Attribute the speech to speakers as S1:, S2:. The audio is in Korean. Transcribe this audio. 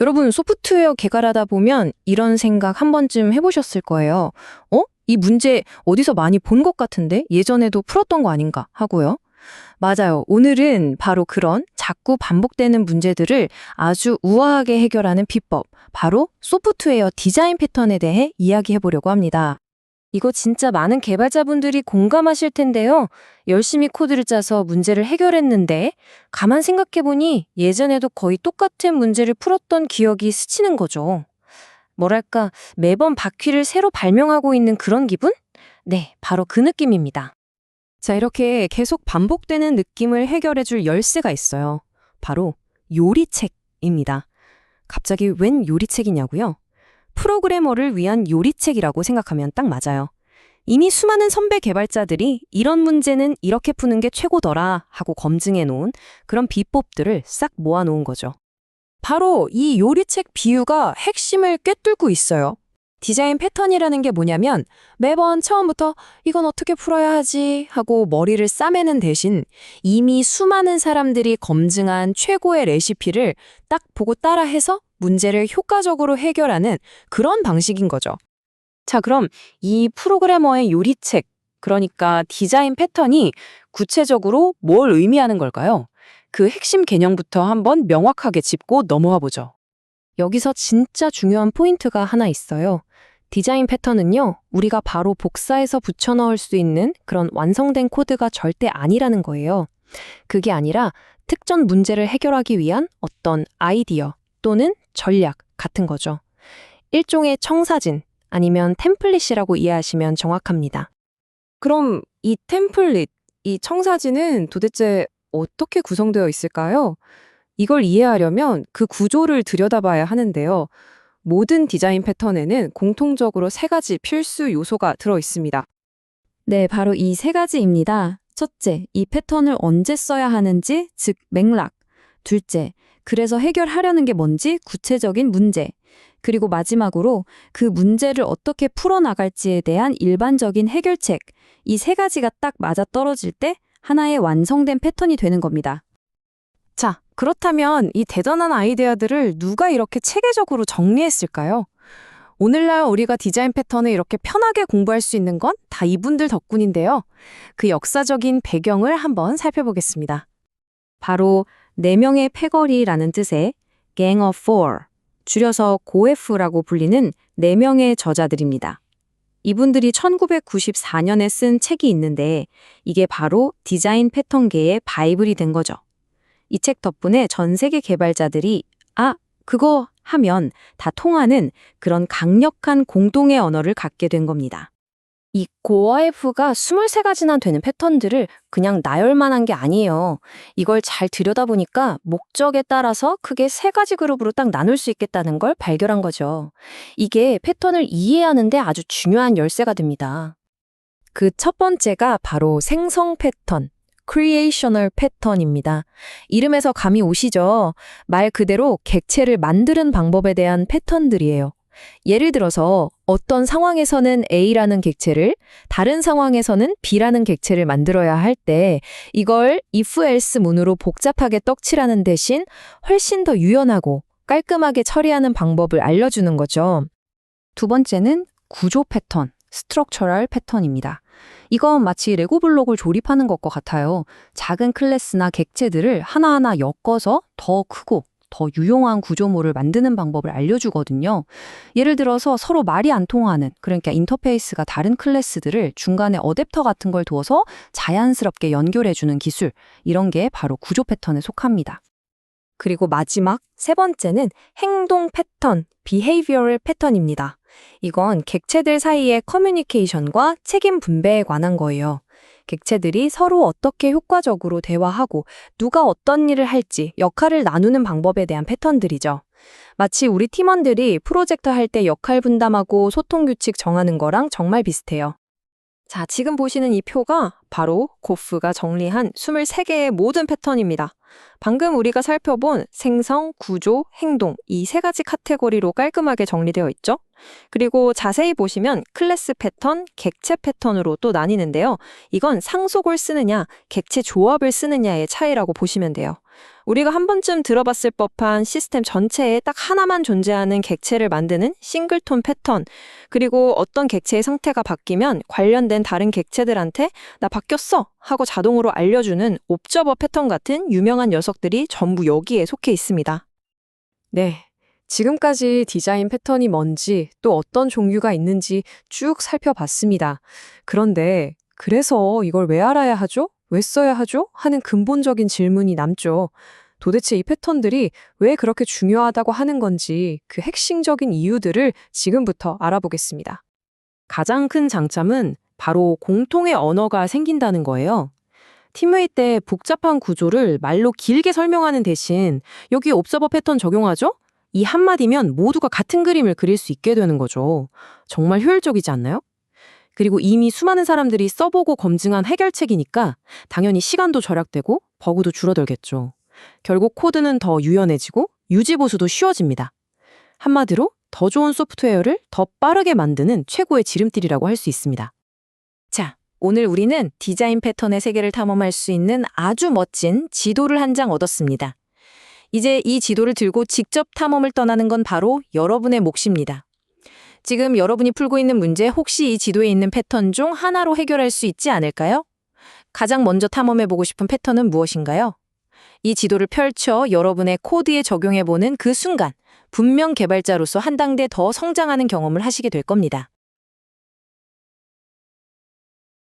S1: 여러분, 소프트웨어 개발하다 보면 이런 생각 한 번쯤 해보셨을 거예요. 어? 이 문제 어디서 많이 본 것 같은데? 예전에도 풀었던 거 아닌가? 하고요. 맞아요. 오늘은 바로 그런 자꾸 반복되는 문제들을 아주 우아하게 해결하는 비법, 바로 소프트웨어 디자인 패턴에 대해 이야기해 보려고 합니다. 이거 진짜 많은 개발자분들이 공감하실 텐데요. 열심히 코드를 짜서 문제를 해결했는데 가만 생각해보니 예전에도 거의 똑같은 문제를 풀었던 기억이 스치는 거죠. 뭐랄까, 매번 바퀴를 새로 발명하고 있는 그런 기분? 네, 바로 그 느낌입니다. 자, 이렇게 계속 반복되는 느낌을 해결해 줄 열쇠가 있어요. 바로 요리책입니다. 갑자기 웬 요리책이냐고요? 프로그래머를 위한 요리책이라고 생각하면 딱 맞아요. 이미 수많은 선배 개발자들이 이런 문제는 이렇게 푸는 게 최고더라 하고 검증해 놓은 그런 비법들을 싹 모아 놓은 거죠. 바로 이 요리책 비유가 핵심을 꿰뚫고 있어요. 디자인 패턴이라는 게 뭐냐면 매번 처음부터 이건 어떻게 풀어야 하지 하고 머리를 싸매는 대신 이미 수많은 사람들이 검증한 최고의 레시피를 딱 보고 따라해서 문제를 효과적으로 해결하는 그런 방식인 거죠. 자, 그럼 이 프로그래머의 요리책, 그러니까 디자인 패턴이 구체적으로 뭘 의미하는 걸까요? 그 핵심 개념부터 한번 명확하게 짚고 넘어와 보죠. 여기서 진짜 중요한 포인트가 하나 있어요. 디자인 패턴은요, 우리가 바로 복사해서 붙여 넣을 수 있는 그런 완성된 코드가 절대 아니라는 거예요. 그게 아니라 특정 문제를 해결하기 위한 어떤 아이디어 또는 전략 같은 거죠. 일종의 청사진 아니면 템플릿이라고 이해하시면 정확합니다. 그럼 이 템플릿, 이 청사진은 도대체 어떻게 구성되어 있을까요? 이걸 이해하려면 그 구조를 들여다봐야 하는데요. 모든 디자인 패턴에는 공통적으로 세 가지 필수 요소가 들어 있습니다. 네, 바로 이 세 가지입니다. 첫째, 이 패턴을 언제 써야 하는지, 즉 맥락. 둘째, 그래서 해결하려는 게 뭔지 구체적인 문제. 그리고 마지막으로 그 문제를 어떻게 풀어나갈지에 대한 일반적인 해결책. 이 세 가지가 딱 맞아 떨어질 때 하나의 완성된 패턴이 되는 겁니다. 자, 그렇다면 이 대단한 아이디어들을 누가 이렇게 체계적으로 정리했을까요? 오늘날 우리가 디자인 패턴을 이렇게 편하게 공부할 수 있는 건 다 이분들 덕분인데요. 그 역사적인 배경을 한번 살펴보겠습니다. 바로 네 명의 패거리라는 뜻의 Gang of Four, 줄여서 고F라고 불리는 네 명의 저자들입니다. 이분들이 1994년에 쓴 책이 있는데 이게 바로 디자인 패턴계의 바이블이 된 거죠. 이 책 덕분에 전 세계 개발자들이 아, 그거 하면 다 통하는 그런 강력한 공동의 언어를 갖게 된 겁니다. 이 고어F가 23가지나 되는 패턴들을 그냥 나열만한 게 아니에요. 이걸 잘 들여다보니까 목적에 따라서 크게 세 가지 그룹으로 딱 나눌 수 있겠다는 걸 발견한 거죠. 이게 패턴을 이해하는데 아주 중요한 열쇠가 됩니다. 그 첫 번째가 바로 생성 패턴, creational 패턴입니다. 이름에서 감이 오시죠? 말 그대로 객체를 만드는 방법에 대한 패턴들이에요. 예를 들어서 어떤 상황에서는 A라는 객체를 다른 상황에서는 B라는 객체를 만들어야 할 때 이걸 if else 문으로 복잡하게 떡칠하는 대신 훨씬 더 유연하고 깔끔하게 처리하는 방법을 알려주는 거죠. 두 번째는 구조 패턴, 스트럭처럴 패턴입니다. 이건 마치 레고 블록을 조립하는 것과 같아요. 작은 클래스나 객체들을 하나하나 엮어서 더 크고 더 유용한 구조물을 만드는 방법을 알려주거든요. 예를 들어서 서로 말이 안 통하는, 그러니까 인터페이스가 다른 클래스들을 중간에 어댑터 같은 걸 두어서 자연스럽게 연결해주는 기술, 이런 게 바로 구조 패턴에 속합니다. 그리고 마지막 세 번째는 행동 패턴, behavioral 패턴입니다. 이건 객체들 사이의 커뮤니케이션과 책임 분배에 관한 거예요. 객체들이 서로 어떻게 효과적으로 대화하고 누가 어떤 일을 할지 역할을 나누는 방법에 대한 패턴들이죠. 마치 우리 팀원들이 프로젝트 할 때 역할 분담하고 소통 규칙 정하는 거랑 정말 비슷해요. 자, 지금 보시는 이 표가 바로 고프가 정리한 23개의 모든 패턴입니다. 방금 우리가 살펴본 생성, 구조, 행동 이 세 가지 카테고리로 깔끔하게 정리되어 있죠? 그리고 자세히 보시면 클래스 패턴, 객체 패턴으로 또 나뉘는데요. 이건 상속을 쓰느냐, 객체 조합을 쓰느냐의 차이라고 보시면 돼요.
S2: 우리가 한 번쯤 들어봤을 법한 시스템 전체에 딱 하나만 존재하는 객체를 만드는 싱글톤 패턴, 그리고 어떤 객체의 상태가 바뀌면 관련된 다른 객체들한테 나 바뀌었어! 하고 자동으로 알려주는 옵저버 패턴 같은 유명한 녀석들이 전부 여기에 속해 있습니다.
S3: 네. 지금까지 디자인 패턴이 뭔지 또 어떤 종류가 있는지 쭉 살펴봤습니다. 그런데 그래서 이걸 왜 알아야 하죠? 왜 써야 하죠? 하는 근본적인 질문이 남죠. 도대체 이 패턴들이 왜 그렇게 중요하다고 하는 건지 그 핵심적인 이유들을 지금부터 알아보겠습니다. 가장 큰 장점은 바로 공통의 언어가 생긴다는 거예요. 팀회의 때 복잡한 구조를 말로 길게 설명하는 대신 여기 옵서버 패턴 적용하죠? 이 한마디면 모두가 같은 그림을 그릴 수 있게 되는 거죠. 정말 효율적이지 않나요? 그리고 이미 수많은 사람들이 써보고 검증한 해결책이니까 당연히 시간도 절약되고 버그도 줄어들겠죠. 결국 코드는 더 유연해지고 유지보수도 쉬워집니다. 한마디로 더 좋은 소프트웨어를 더 빠르게 만드는 최고의 지름길이라고 할 수 있습니다.
S1: 자, 오늘 우리는 디자인 패턴의 세계를 탐험할 수 있는 아주 멋진 지도를 한 장 얻었습니다. 이제 이 지도를 들고 직접 탐험을 떠나는 건 바로 여러분의 몫입니다. 지금 여러분이 풀고 있는 문제 혹시 이 지도에 있는 패턴 중 하나로 해결할 수 있지 않을까요? 가장 먼저 탐험해보고 싶은 패턴은 무엇인가요? 이 지도를 펼쳐 여러분의 코드에 적용해보는 그 순간, 분명 개발자로서 한 단계 더 성장하는 경험을 하시게 될 겁니다.